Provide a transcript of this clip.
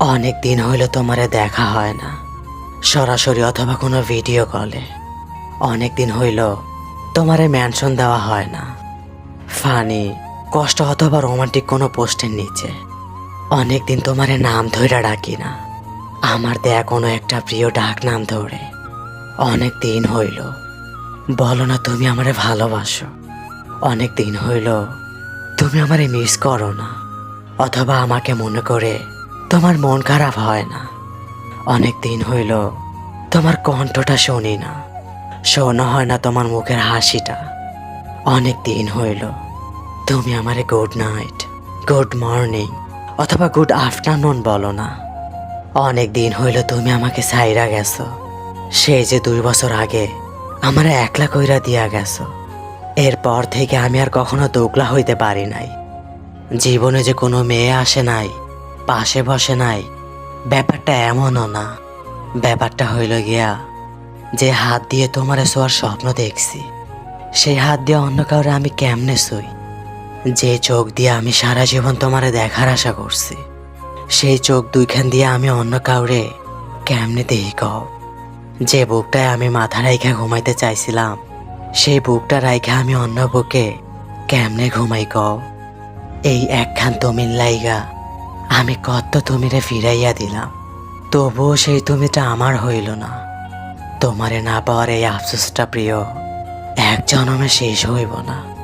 অনেক দিন হইল তোমারে দেখা হয় না। সরাসরি অথবা কোনো ভিডিও কলে অনেক দিন হইল তোমারে মেনশন দেওয়া হয় না। ফানি, কষ্ট অথবা রোমান্টিক কোনো পোস্টের নিচে। অনেক দিন তোমারে নাম ধরে ডাকি না। আমার দেয়া কোনো একটা প্রিয় ডাক নাম ধরে। অনেক দিন হইল। বলো না তুমি আমারে ভালোবাসো। অনেক দিন হইল তুমি আমারে মিস করো না। অথবা আমাকে মনে করে তোমার মন খারাপ হয় না। অনেক দিন হইল, তোমার কণ্ঠটা শুনি না। শোনা হয় না তোমার মুখের হাসিটা। অনেক দিন হইল, তুমি আমারে গুড নাইট গুড মর্নিং অথবা গুড আফটারনুন বলো না। অনেক দিন হইল তুমি আমাকে সাইরা গেছো। সেই যে দুই বছর আগে আমারে একলা কইরা দিয়া গেছো। এরপর থেকে আমি আর কখনো দোকলা হইতে পারি নাই। জীবনে যে কোনো মেয়ে আসে নাই পাশে বসে নাই। ব্যাপারটা এমনও না। ব্যাপারটা হইল গিয়া, যে হাত দিয়ে তোমারে শোয়ার স্বপ্ন দেখছি, সেই হাত দিয়ে অন্য কাউরে আমি কেমনে শুই? যে চোখ দিয়ে আমি সারা জীবন তোমারে দেখার আশা করছি, সেই চোখ দুইখান দিয়ে আমি অন্য কাউরে কেমনে দেই কও? যে বুকটায় আমি মাথা রাইখা ঘুমাইতে চাইছিলাম, সেই বুকটা রাইখা আমি অন্য বুকে কেমনে ঘুমাই কও? এই একখান তুমির লাইগা আমি কত তুমিরে ফিরাইয়া দিলাম, তবুও সেই তুমিটা আমার হইল না। তোমারে না পাওয়ার এই আফসোসটা প্রিয়, এক জনমে শেষ হইব না।